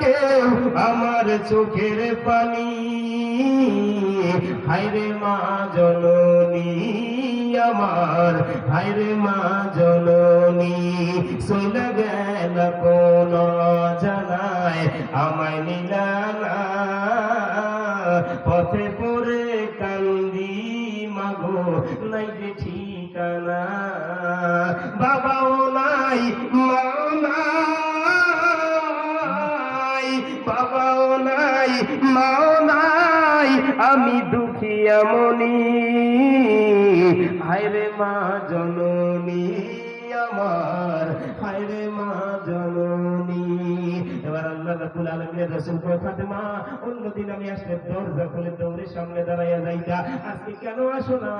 কেউ আমার চোখের পানি। হাইরে মা জননী, আমার হাইরে মা জননী চলে গেল কোন জানায়, আমায় নিলানা পথে পড়ে কান্দি, মাগো, নাই যে ঠিকানা। বাবাও নাই নাই মাও নাই, আমি দুঃখিয়া মনি হায়রে মা জননী আমার, হায়রে মা জননী। এবার আল্লাহ রাব্বুল আলামিনের রাসূল কয়, ফাতেমা অন্যদিন আমি আসলে দরজা খুলে দৌড়ে সামনে দাঁড়াইয়া যাইতা। আজকে কেন আসো না?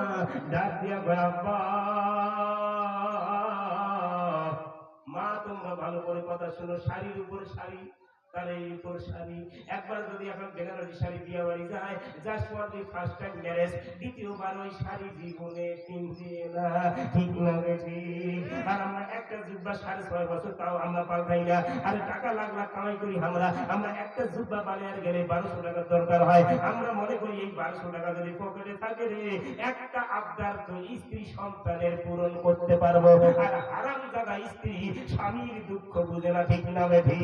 ডাক দিয়া কয়, আব্বা, মা, তোমরা ভালো করে কথা শোনো, শাড়ির উপর শাড়ি আমরা একটা জুব্বা বানিয়ে গেলে বারোশো টাকার দরকার হয়। আমরা মনে করি এই বারোশো টাকা যদি পকেটে থাকে রে, একটা আবদার তো স্ত্রী সন্তানের পূরণ করতে পারব। আর হারাম দাদা স্ত্রী স্বামীর দুঃখ বুঝে না, ঠিক না বেঠি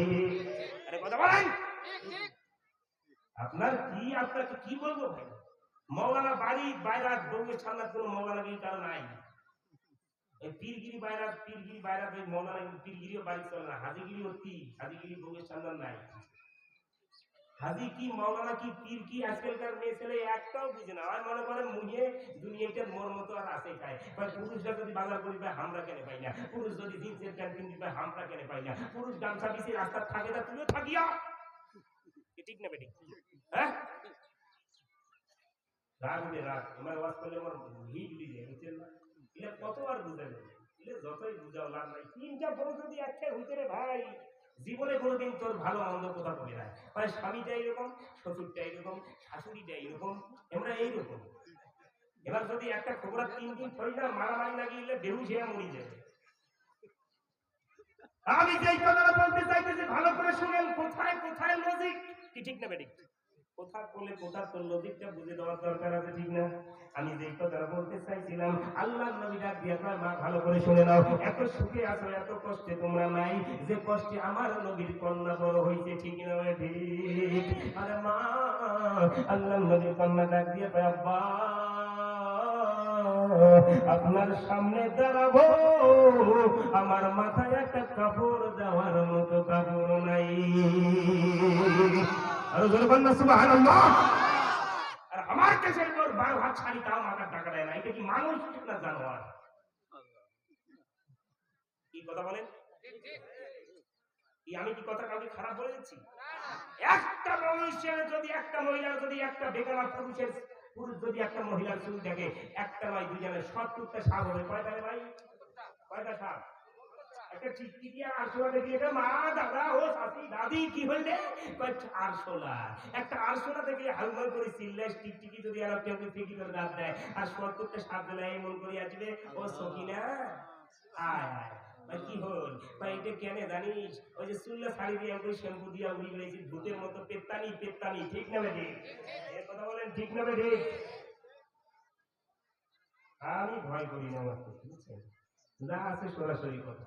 আরে কথা বলেন। আপনার কি আপনাকে কি বলব ভাই? মৌলানা বাড়ি বাইরাত বউয়ের সামনে কোনো মৌলানা গিরি কারও নাই। এই পীরগিরি বাইরাত পীরগিরি বাইরাত ওই মৌলানা পীরগিরিও বাড়ি চলে না হাজিগিরি ও তি হাজিগিরি ভোগের সামনে নাই। হাজি কি মৌলানা কি, পীর কি, আজকালকার মেয়ে ছেলে, একটাও বুঝে না। আর মনে করে মুহে দুনিয়াটার মোর মতো আর আছে খায় ভাই, পুরুষরা যদি বাজার করি, ভাই আমরা কেন পাই না। পুরুষ যদি জিন্সের প্যান্ট কিনবি ভাই আমরা কেন পাই না। পুরুষ গামছা বিছে রাস্তার থাকে না তুমিও থাকিয়া ঠিক না বেটি? হ্যাঁ? রাগ উঠে রাগ। আমার ওয়াজ করলে আমার হিট উঠে যায়, বুঝছেন না? এটা কতবার বুঝাবে? এটা যতই বুঝাও, লাভ নাই। তিনটা বউ যদি একটা হইতে রে, ভাই জীবনে কোনোদিন তোর ভালো মন্দ কথা বলে না। মানে স্বামীটা এইরকম, শ্বশুরটা এইরকম, শাশুড়িটা এইরকম, আমরা এইরকম। এবার যদি একটা খবরা তিন দিন শরীরটা মারামারি লাগিয়ে বেহুশ হয়ে মরি যাবে আমি যেই কথাটা বলতে চাইতেছি, ভালো করে শুনেন, কোথায় কোথায় লজিক কি ঠিক না বেঠিক? কোথায় বলে কোথায় তোর লজিকটা বুঝে দেওয়ার দরকার আছে ঠিক না? আমি যে কথাটা বলতে চাইছিলাম আল্লাহ নবী ডাক দিয়ে কয়, মা ভালো করে শুনে নাও। এত সুখে আছো এত কষ্টে তোমরা নাই যে কষ্টে আমার নবীর কন্যা বড় হইছে ঠিক না ঠিক আরে মা আল্লাহ নবীর কন্যা ডাক দিয়ে আব্বা আপনার সামনে দাঁড়াবো। আমার মাথায় একটা কাপড় দেওয়ার মতো কাপড় নাই। জোরে বল না, সুবহানাল্লাহ। আর আমার কাছে তোর বারো হাত ছাড়ি তাও মাথার টাকা দেয় না। এটা কি মানুষ না জানোয়ার? কি কথা বলেন? আমি কি কথা কাউকে খারাপ বলে দিচ্ছি? একটা মানুষের যদি একটা মহিলার যদি একটা বেকার পুরুষের পুরুষ যদি একটা মহিলার চুল দেখে, একটা নয় দুজনের সত্তরটা সাপ হবে। কয়টা ভাই? কয়টা সাপ একটা দাদা কি আরশোলা একটা আরশোলা চিল্লাস টিকটিকি জানিস ওই যে শাড়ি দিয়ে শ্যাম্পু দিয়ে ভূতের মতো পেত্তানি পেত্তানি ঠিক না বেঠি এর কথা বলেন ঠিক না বেঠি আমি ভয় করি না আমার যা আছে সরাসরি কথা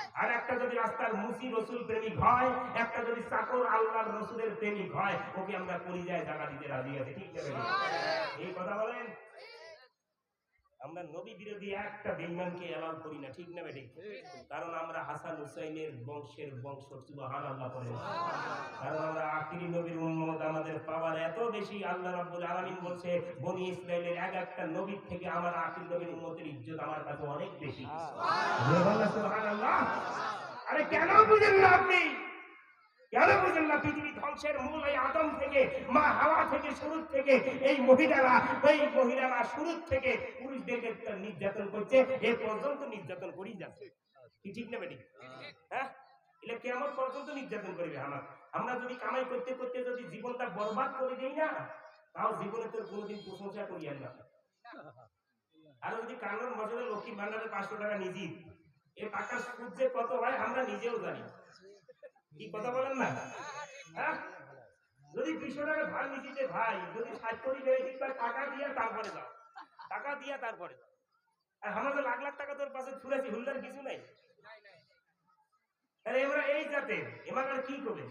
আর একটা যদি রাস্তার মুসি রসুল প্রেমিক হয় একটা যদি চাকর আল্লাহর রসুলের প্রেমিক হয় ওকে আমরা পরিযায় জায়গা দিতে রাজি আছে ঠিক বেঠি এই কথা বলেন? আমরা নবী বিরোধী একটা করি না ঠিক না বেঠিক কারণ আমরা হাসান হুসাইনের বংশের বংশ সুবহান আল্লাহ বলেন কারণ আমরা আখিরি নবীর উম্মত আমাদের পাওয়ার এত বেশি আল্লাহ রাব্বুল আলামিন বলছে বনি ইসরাইলের এক একটা নবীর থেকে আমার আখির নবীর উম্মতের ইজ্জত আমার কাছে অনেক বেশি। সুবহানাল্লাহ। আরে কেন বুঝেন না আপনি? কেন বুঝেন না পৃথিবী ধ্বংস বংশের মূল এই আদম থেকে, মা হাওয়া থেকে শুরু থেকে, এই মহিলারা এই মহিলারা শুরু থেকে পুরুষদেরকে নির্যাতন করছে, এ পর্যন্ত নির্যাতন করেই যাচ্ছে। কি ঠিক না হ্যাঁ? পর্যন্ত নির্যাতন করবে আমার আমরা যদি কামাই করতে করতে যদি জীবনটা বরবাদ করে দেই না, তাও জীবনে তোর কোনোদিন প্রশংসা করি আর যদি কান্নর বছরে লক্ষ্মী ভান্ডারে পাঁচশো টাকা নিজি এ সুদ যে কত হয়, আমরা নিজেও জানি। কি কথা বলেন না? হ্যাঁ? যদি দুইশো টাকা ভাই, যদি টাকা তারপরে টাকা তারপরে লাখ লাখ টাকা তোর পাশে ছুড়েছি কিছু নাই। আরে এবার এই এবার কি করবে?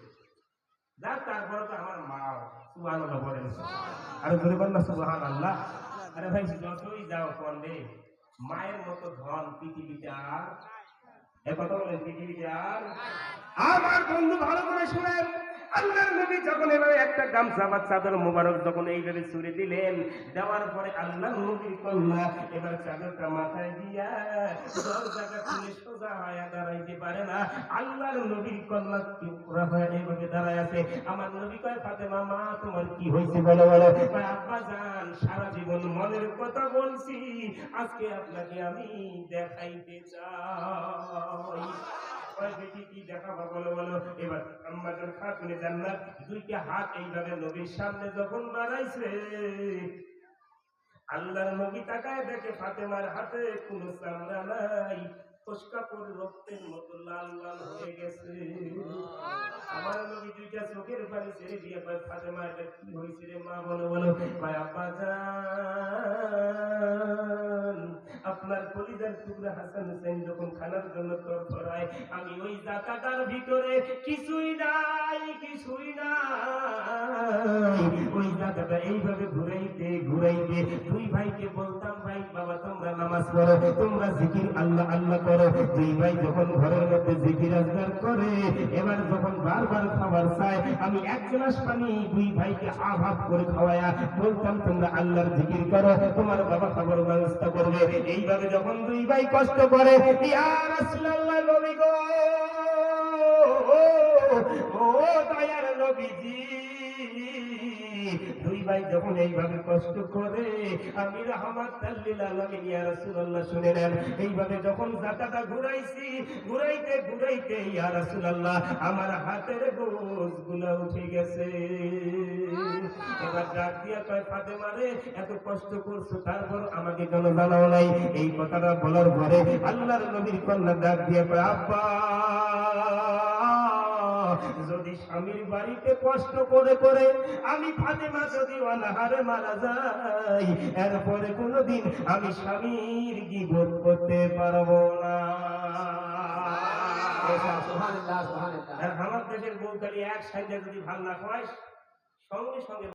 তারপরে তো আমার মা বলেন। আরে ধরে আল্লাহ আরে ভাই, যতই যাও করলে মায়ের মতো ধন পৃথিবীতে আর কথা বলেন পৃথিবীতে আর আমার বন্ধু ভালো করে শুনেন। আল্লাহর নবী যখন এভাবে একটা গামছা বা চাদর মোবারক যখন এইভাবে ছুড়ে দিলেন, দেওয়ার পরে আল্লাহর নবীর কন্যা এবার চাদরটা মাথায় দিয়া জায়গা খুলে সোজা হয়ে দাঁড়াইতে পারে না। আল্লাহর নবীর কন্যা পুরা হয়ে এইভাবে দাঁড়ায় আছে। আমার নবী কয়, ফাতেমা, মা, তোমার কি হয়েছে বলো বলো? আব্বা জান, সারা জীবন মনের কথা বলছি। আজকে আপনাকে আমি দেখাইতে চাই। কি দেখাবো, বলো বলো। এবার খাতুনে জান্নাত দুইটা হাত এইভাবে নবীর সামনে যখন বাড়াইছে আল্লাহর নবী তাকায় দেখে ফাতেমার হাতে কোনো চামড়া নাই মতো লাল লাল হয়ে গেছে। আমার নবী দুইটা চোখের পানি দিয়ে ফাতেমা, এটা কি হয়েছে রে মা? বলো বলো, কয় আব্বা জান আপনার কলিজার টুকরা হাসান হোসেন যখন খানার জন্য তরফরায় আমি ওই দাতাটার ভিতরে কিছুই নাই জাকাটা এইভাবে ঘুরাইতে ঘুরাইতে দুই ভাইকে বলতাম, ভাই, বাবা, তোমরা নামাজ পড়ো, তোমরা জিকির আল্লাহ আল্লাহ করো। দুই ভাই যখন ঘরের মধ্যে জিকির আজগার করে, এবার যখন বারবার খাবার চায়, আমি এক গ্লাস পানি দুই ভাইকে আভাব করে খাওয়ায়া বলতাম, তোমরা আল্লাহর জিকির করো, তোমার বাবা খাবার ব্যবস্থা করবে। এইভাবে যখন দুই ভাই কষ্ট করে, ইয়া রাসূলুল্লাহ, নবী গো! ও, দয়ার নবীজি! দুই ভাই যখন এইভাবে কষ্ট করে আমি রহমত লিল আলামিন ইয়া রাসূলুল্লাহ শুনে নেন। এইভাবে যখন জাকাটা ঘুরাইছি ঘুরাইতে ঘুরাইতে ইয়া রাসূলুল্লাহ আমার হাতের গোজগুলো উঠে গেছে। এবার ডাক দিয়া কয় ফাতেমা রে এত কষ্ট করছ তারপর আমাকে কেন জানাও নাই? এই কথাটা বলার পরে আল্লাহর নবীর কন্যা ডাক দিয়া কয় আব্বা যদি স্বামীর বাড়িতে কষ্ট করে করে আমি ফাতেমা যদি অনাহারে মারা যাই এরপরে কোনোদিন আমি স্বামীর গিবোধ করতে পারব না। আমার দেশের বউ খালি এক সাইডে যদি ভালো না হয় সঙ্গে সঙ্গে